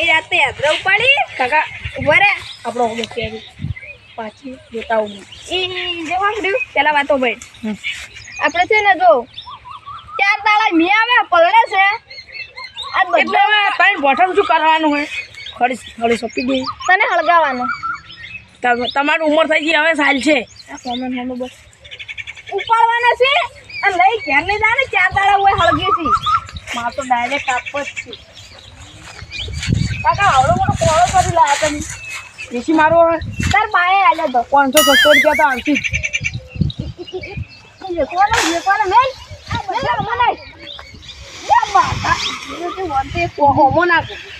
એ રાતે યાત્રા ઉપાડી કાકા ઊભા રે. આપણો હવે કેરી પાછી જોતા હું એ જે વાંગડ્યું પેલા વાતો ભાઈ. આપણે છે ને જો ચાર તાળા મી આવે પલળે છે. આ બધું હવે તારી બોટમ શું કરવાનું હોય? ખડી ખડી સોંપી દઉં તને હળગાવાનું તમ- તમારી ઉંમર થઈ ગઈ હવે સાલ છે. ઉપાડવાના છે. અને લઈ ઘેર લઈ જાને ચાર તાળા હોય હળગે છે માર તો ડાયરેક્ટ આપ જ છે. કાકા આવડો મોટો કોળો કરી લાયા તમે. એસી મારો તાર બાએ આલ્યો તો. પાંચસો સત્તર રૂપિયા તો આવતી વેકવાનો વેકવાનો મેલ.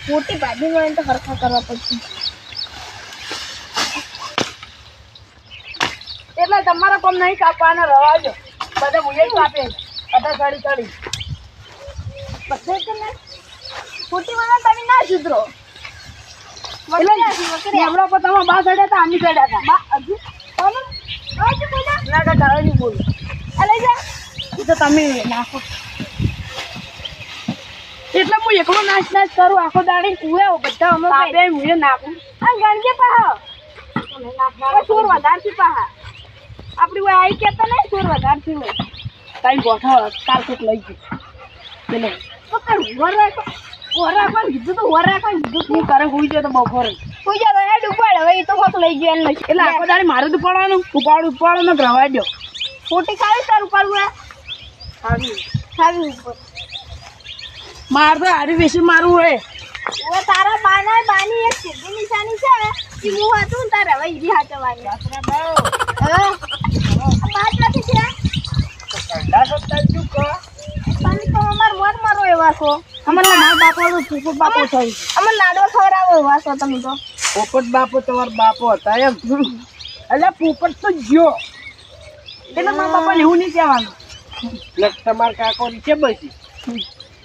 મોટી ભાજી મળે તો હરખા કરવા પડશે. એટલે તમારા કોમ નહીં કાપવાના રવાજો બધા મુજબ કાપે. બધા ચડી ચડી. પછી તો ને ખોટી વાળા તમે ના સુધરો. એટલે પર તમારા બા ચડ્યા હતા આમી ચડ્યા હતા. બા હજુ? ના કાકા નહીં બોલું. આ જા. એ તો તમે નાખો. એટલે હું એકલો નાચ નાચ કરું આખો દાડી ઉવે બધા અમે તાપે મુજે નાખું. આ ગણકે પાહા. હવે વધાર વધારથી પાહા. આપડી કોઈ આઈ કેતા નહીં સોર વધારથી હોય તાઈ ગોઠા કારકુટ લઈ ગયું. પેલે તો કર વર રાખો વર રાખો કીધું તો વર રાખો ને કીધું હું કરે હોઈ જાય તો બપોરે તું જા તો હેડ ઉપાડ હવે એ તો કોક લઈ ગયો એમ એટલે આખો દાડી મારે તો પડવાનું ઉપાડ ઉપાડ ને રવા દો ખોટી ખાવી તાર ઉપાડવું હે? ખાવી. ઉપર. માર તો હારી બેસી મારું હોય હવે તારા બાના બાની એક સીધી નિશાની છે કે હું હતું તારે હવે ઈરી હાચવાની હા પાંચ નથી છે? તો મારો એવા મારા બાપો તો સુપર બાપો થઈ અમાર લાડવા ખવડાવો વાસો તમે તો. પોપટ બાપો તમારો બાપો હતા એમ. એટલે પોપટ તો જ્યો. એટલે મારા બાપાને એવું નહીં કહેવાનું. એટલે તમાર કાકો નીચે બેસી.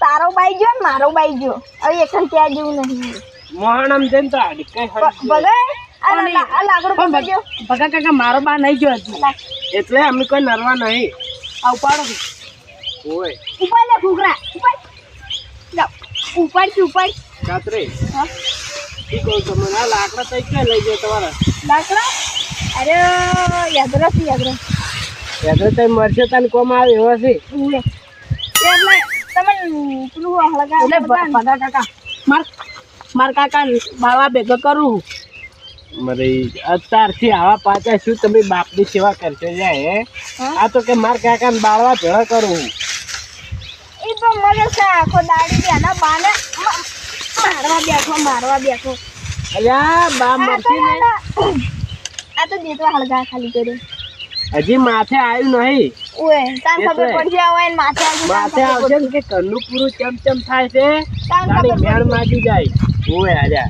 તારો બાઈ ગયો ને મારો બાઈ ગયો. હવે એક ત્યાં જેવું નહીં. મોહણમ જઈને તો આડી કઈ બગાય આ પણ આ લાકડું પકડી ગયો. ભગા કાકા મારો બા નહીં ગયો એટલે અમે કોઈ નરવા નહીં. આ ઉપાડો. ઓય. ઉપાડ લે ઉપાડ. જાઓ થી છે ઉપાડ કાતરે. હા. ઈ કહું મને આ લાકડા તઈ ક્યાં લઈ જાય તમારા? લાકડા? અરે યાદથી યાદ રાખ એટલે તઈ મરશે તને કોમ આવે એવો છે? એટલે તમે પેલું હળગા એટલે બધા કાકા માર માર કાકા બાવા ભેગો કરું મારે અત્યારથી આવા પાછા શું તમે બાપની સેવા કરશો જાય હે? આ તો કે માર કાકા ને બાળવા ભેળા કરું એ તો છે આખો દાડી બેના બાને મારવા બેઠો મારવા બેઠો. અલ્યા બા મરતી નહીં આ આ તો જેટલા હળગા ખાલી કર્યું. હજી માથે આવ્યું નહીં. ઓય તાન ખબર પડશે હવે માથે આવશે માથે આવશે ને કે ઘરનું પૂરું ચમ ચમ થાય છે તાન ખબર મેળ માગી જાય. ઓય આજા.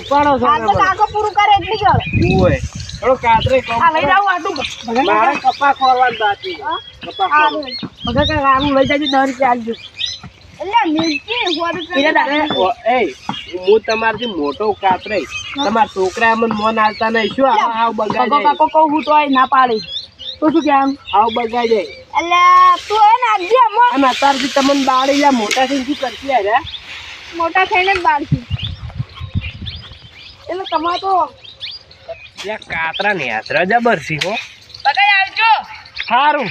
ઉપાડો છો આ તો કાકો પૂરું કરે એટલી થોડો કાતરે કોમ આ લઈ કપા ખોરવાનું બાકી હા? આનું લઈ જાજો ઓ, એય, હું તમારથી મોટો કાતરે તમારા છોકરા અમને મોન આવતા નહીં શું આવ બગાડે કાકો કહું હું. તો ના પાડી તો શું કેમ આવ બગાડે અલ્યા તું હે ને આજે અને અત્યારથી તમને બાળી જા મોટા થઈને શું કરતી હે? મોટા થઈને જ બાળશું એટલે તમારે તો કાતરા ને યાત્રા જબર હો આવજો. સારું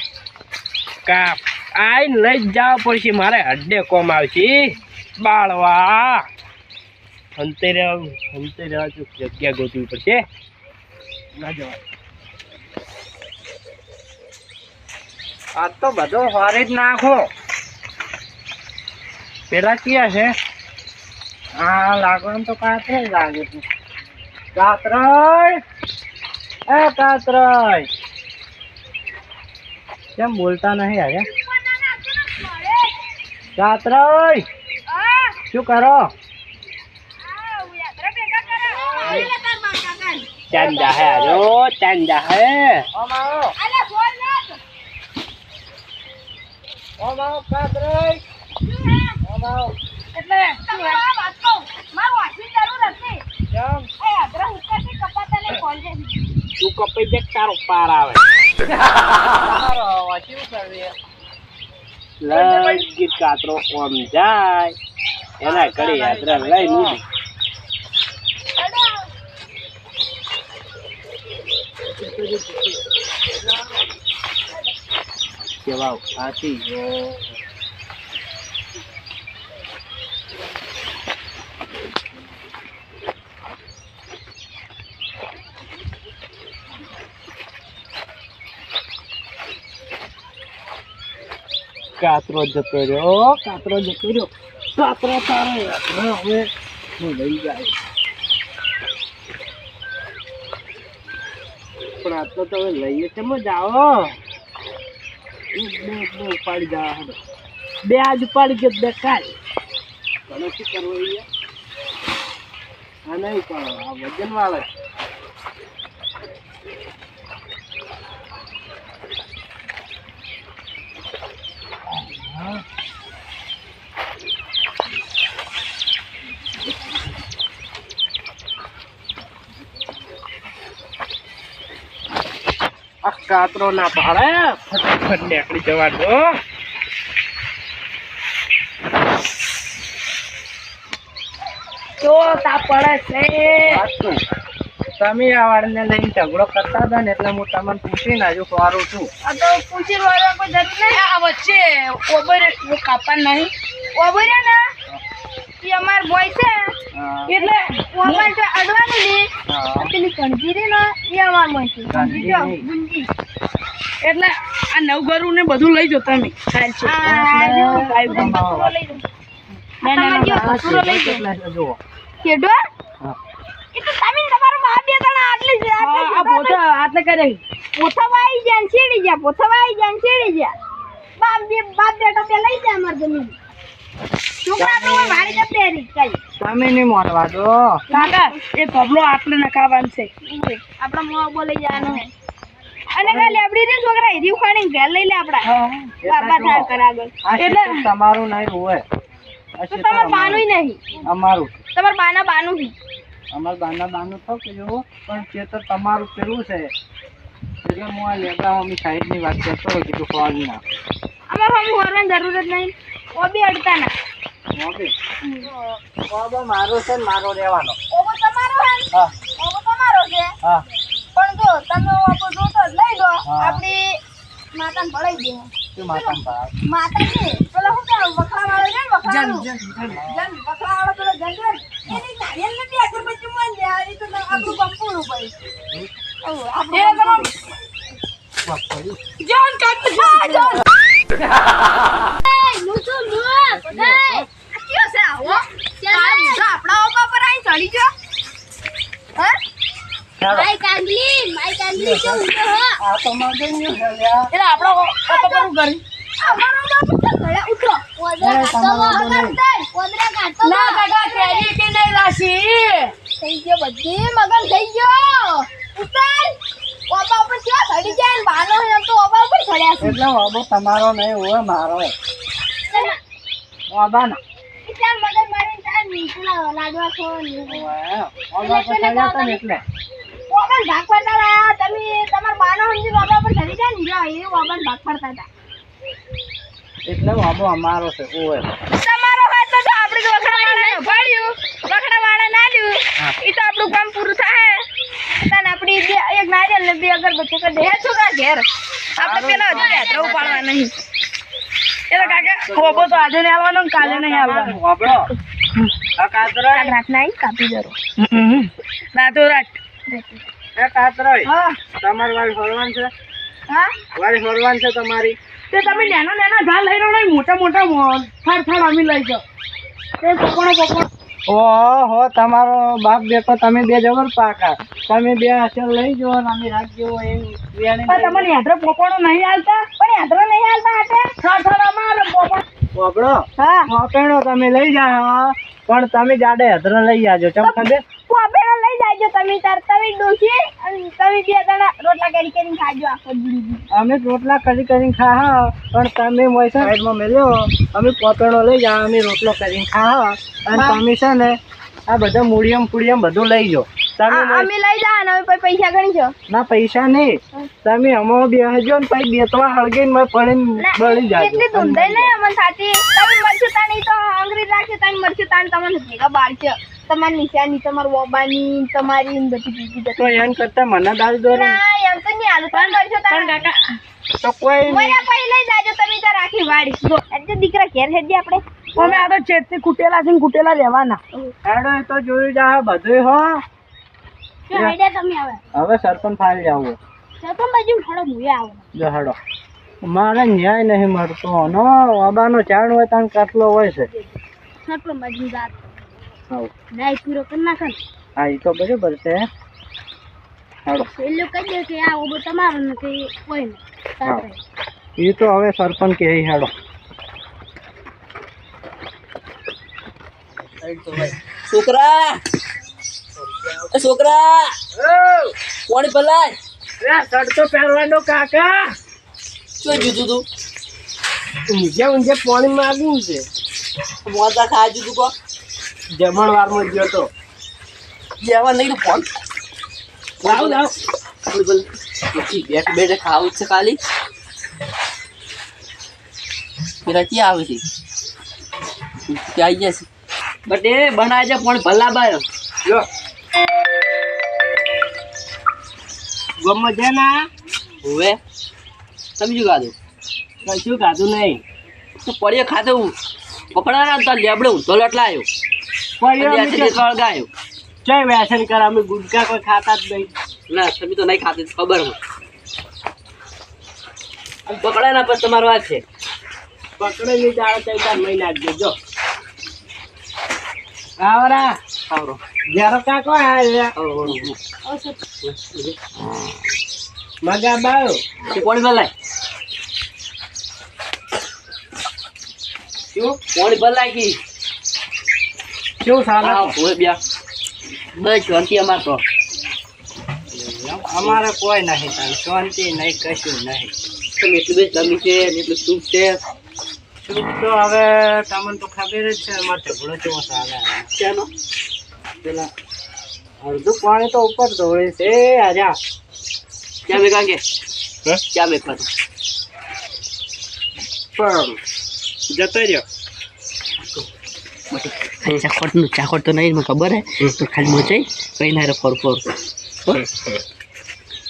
કાપ. આઈને લઈ જવા પડશે મારે અડ્ડે કોમ આવશે. બાળવા. અંતે રહેવા અંતે રહેવા જગ્યા ગોતવી પડશે. ના જવા આ તો બધો હારી જ નાખો. પેલા ક્યાં છે? આ લાગવાનું તો કાતરે લાગે છે. કાતરાય! એ કાતરાય! કેમ બોલતા નહીં અરે કાતરાય શું કરો? ચાંદા હે આજો ચાંદા હે. તું કપાઈ દે તારો પાર આવે. લગી કાતરો ઓમ જાય. એના ઘડી યાત્રા લઈ લીધી. કેવા આથી. ગયો કાતરો જતો રહ્યો. કાતરો જતો રહ્યો. કાતરો તારે. હવે હું લઈ જાય. પણ આ તો તમે લઈએ છે મજા આવો. બે ઉપાડી જવા હવે. બે આજ ઉપાડી ગયો બે કાલ તને શું કરવું અહીંયા? આ નહીં ઉપાડો આ વજન વાળા કાતરો ના પાડે ફટાફટ નીકળી જવા તો તા પડે છે. તમે આ વાળને લઈને ઝઘડો કરતા હતા ને એટલે હું તમને પૂછીને હજુ ફરું છું. આ તો પૂછી વાળવા કોઈ જરૂર નહીં. આ વચ્ચે ઓબર કાપા નહીં. ઓબર્યા ને? એ અમાર બોય છે. એટલે ઓબર તો અડવાનું હા. પેલી કંજીરી ને એ અમાર બોય છે. કંજીરી જો, ગુંજી. એટલે આ નવગરુ ને બધું લઈ તમે જો, જો લઈ કેટલા છે કેડો? એ તો તમે તમારો બાપ બે જણા આટલી જ- આટલી જ આ પોતા આટલે કરે. પોથાવા આઈ જાય ને સીડી જાય પોથાવા આવી જાય ને સીડી જાય બાપ બે બાપ બેટો બે લઈ જાય અમાર જમીન. તમે નહીં માનવા દો. કાકા એ તબલો આટલે નખાવાનું છે. આપડા મોં બોલી જવાનો હે અને કાલે લેબડી ને છોકરા હીરી ઉખાડીને ઘેર લઈ લે આપડા બાબા થાય કર એટલે તમારું નહીં હોય. તો તમાર બાનું અમારું. નહીં. અમારું. તમાર બાના બાનું બી અમાર બાના બાનું તો કે પણ તે તો તમારું પેલું છે. એટલે હું આ લેબડા મમ્મી સાઈડની વાત કરતો હોય કીધું ફોન ના અમાર હમ હોરવાની જરૂર જ નહીં. ઓ બી અડતા ના મોબી બાબા મારો છે મારો રહેવાનો. ઓબો તમારો હે હા. ઓબો તમારો છે? હા. પણ જો તમે ઓબો જોતો જ લઈ દો હા. આપડી માતાને ભળાઈ દે. શું માતાને ભાવ માતા છે પેલો શું કહેવાય વખરા વાળો છે ને વખરા જન વખરા વાળો પેલો જન છે ને, એની અગર નથી મન દે આ તો આપણું કંપુડું ભાઈ આપણું એ જોન કાઢ જોન થઈ ગયો મગન થઈ ગયો ઉતાર ઓબા ક્યાં ચડી તો ઓબા ઉપર ચડ્યા છે એટલે તમારો નહીં હોય મારો. ચાલ મારી ચાલ નીકળા લાડવા એટલે ઓબન ભાગ પડતા હતા તમે તમાર બાનો સમજી ઓબા ઉપર ચડી જાય ને એ ઓબન ભાગ પડતા હતા એટલે બાબો અમારો છે ઓય. તમારો હોય તો આપણે તો વખડા વાળા ના લ્યું એ તો આપણું કામ પૂરું થાય તને આપણી એક નારિયેળ ને બે અગરબત્તી કરી દે. છોકરા ઘેર. આપણે પેલા હજુ ઉપાડવા નહીં એટલે કાકા ખોબો તો આજે નહીં આવવાનો ને કાલે નહીં આવવાનો. બાબડો આ કાતરો કાલ રાતના આવીને કાપી દરો રાતો રાત. એ કાતરો હા. તમારી વાળી ફરવાન છે? હા? વાળી ફરવાનું છે તમારી? તે તમે નાના નાના ઝાડ લઈ રહ્યો મોટા મોટા થાર થાર અમે લઈ જાઓ. તે પકડો પકડો ઓહો તમારો બાપ બેટો તમે બે જબર પાકા. તમે બે હાથે લઈ જાઓ અને અમે રાખજો એમ તમને યાત્રા પોપડો નહીં હાલતા? પણ યાત્રા નહીં હાલતા હાટે થાર થાર પોપડો પોપડો હા. પોપડો તમે લઈ જાઓ. પણ તમે જાડે હદરો લઈ જાજો. ચમ ખબર? પોપેડો લઈ જાજો તમે તાર તમે ડોસી અને તમે બે જણા રોટલા કરી કરીને ખાજો આખો દીદી અમે રોટલા કરી કરીને ખા પણ તમે મોય સાઈડમાં મેલ્યો અમે પોપેણો લઈ જાઓ અમે રોટલો કરીને ખા અને તમે છે ને આ બધા મૂળિયમ ફૂળિયમ બધું લઈ જાઓ. તમે અમે લઈ જા ને અમે પૈસા ગણી છો ના પૈસા નહીં. તમે અમારો બેસજો ને પછી બેતવા હળગીને મેં પડીને બળી જાય એટલી ધૂંધાઈ નહીં અમને સાથી તમે મરશું તાણી તો અંગ્રેજ રાખશે તમે મરશું તાણી તમને ભેગા બાળશે તમારી નિશાની તમારી વોબાની તમારી બધી બીજી તો એમ કરતા મને દાલ દો ને. એમ તો નહીં હાલું. પણ કરશો પણ કાકા તો કોઈ મને લઈ જાજો તમે તો રાખી વાડી જો એટલે દીકરા ઘેર હેડી આપણે. અમે આ તો ચેતથી કુટેલા છે ને કૂટેલા રહેવાના. એડો એ તો જોયું જા બધું હો. હવે. હવે સરપંચ ફાઈલ જાવું સરપંચ બાજુ થોડો મુએ આવો. જો હડો. મારે ન્યાય નહીં મળતો નો. બાબાનો ચાણ હોય તાન કાટલો હોય છે. સરપંચ બાજુ જાત. હાઉ. નાઈ પૂરો કરી નાખે હા એ તો બરાબર છે. હેડો પેલું કહી દે કે આ ઓબો તમારો ને કે કોઈ નહીં. એ તો હવે સરપંચ કે હેડો છોકરા! છોકરા! કોણી પલાય? સડતો પહેરવાનો કાકા! શું જુદું તું ઊંઝે ઊંઝે પાણી માગવું છે. મોતા ખાવા તું કો જમણવારમાં ગયો તો. જવા નહીં ફોન. લાવ લાવ. બિલકુલ પછી બેઠ બેઠે ખાવું છે ખાલી. પેલા ક્યાં આવે છે? ક્યાં આવી ગયા છે બટ એ બનાવે છે પણ ભલા બાયો જો ગમે છે ના? હવે. તમે શું ખાધું? કશું ખાધું નહીં. તો પડ્યો ખાધું. પકડાના તો લેબડું ઊંધો લટલા આવ્યો કર અમે ગુટકા કોઈ ખાતા જ નહીં. ના તમે તો નહીં ખાતી ખબર મને. પકડાય ના પછી તમારી વાત છે. પકડે ની દાળ ચૈતા મહી નાખજો જો આવરા. આવરો. જરો કાકો આવરો મગા બાયો તે ભલાય? શું? કોણી ભલાય કી? શું સાલા આવ હોય બ્યા બસ શાંતિ અમાર તો અમારે કોઈ નહીં તાન શાંતિ નહીં કશું નહીં તમે એટલું બેસ જમી છે એટલું સૂપ છે સુખ તો હવે તમને તો ખબર જ છે અમારે ઝઘડો કેવો ચાલે ચાલો પેલા અડધું પાણી તો ઉપર ધોળે છે આજા ક્યાં મેં કાંગે હે? ક્યાં મેં પણ જતો રહ્યો ખાલી ચાખોટનું ચાખોટ તો નહીં મને ખબર હે. તો ખાલી મોચાઈ કઈ ના રે ફોર ફોર.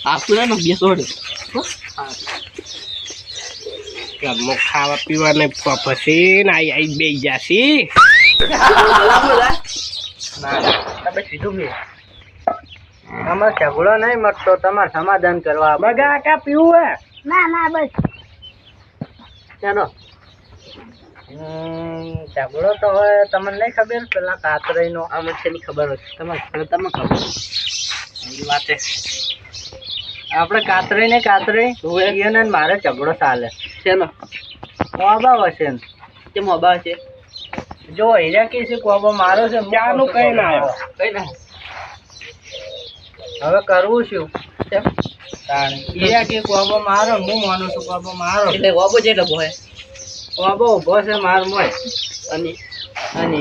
આપતું ને બે સોડ ખાવા પીવા ને પછી ને આઈ આઈ બે જાસી તમે કીધું મેં અમારે ઝઘડો નહીં મળતો તમારે સમાધાન કરવા. બગા કા પીવું હે? ના ના બસ. ચાલો ઝઘડો તો હવે તમને નહીં ખબર? પેલા કાતરાઈ નો આ મને ખબર હોય તમારે ખબર તમને ખબર એ વાતે આપણે કાતરાઈ ને કાતરાઈ ને મારે ઝઘડો ચાલે. ચાલો મોબા હશે ને. કેમ મોબા છે જો હીરા કે છે કોબો મારો છે ચાનું કઈ ના આવ્યો કઈ ના. હવે કરવું શું? હીરા કે કોબો મારો હું માનું છું કોબો મારો. એટલે વાબો છે એટલે કોબો ઊભો છે માર મોય. અને અને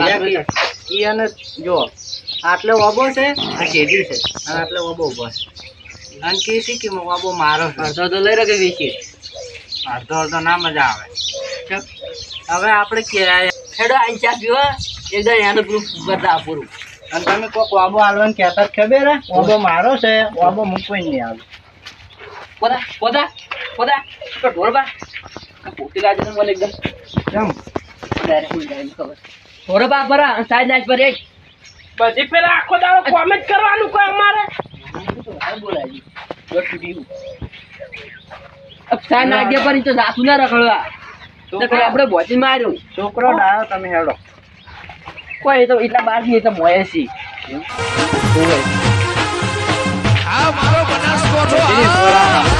અને જો આટલે ઓબો છે આ શેરડી છે. અને આટલે ઓબો ઊભો છે. અને કે છે કે ઓબો મારો છે. અડધો તો લઈ રહ્યો વેચી અડધો અડધો ના મજા આવે. હવે આપણે કેરાય ખેડો આઈ ચા પીવા એકદમ એનું ગ્રુપ બધા પૂરું અને તમે કોક વાબો હાલવાનું કહેતા ખબર હે? વાબો મારો છે વાબો મૂકવા નહીં આવે. પોતા પોતા પોતા. તો પોકેલા જ મને ના રખડવા. આપણે બોચી માર્યું. છોકરો ડાયો તમે હેડો. કોઈ તો એટલા બારથી તો મોયે છે. આ મારો બનાસ કોઠો આ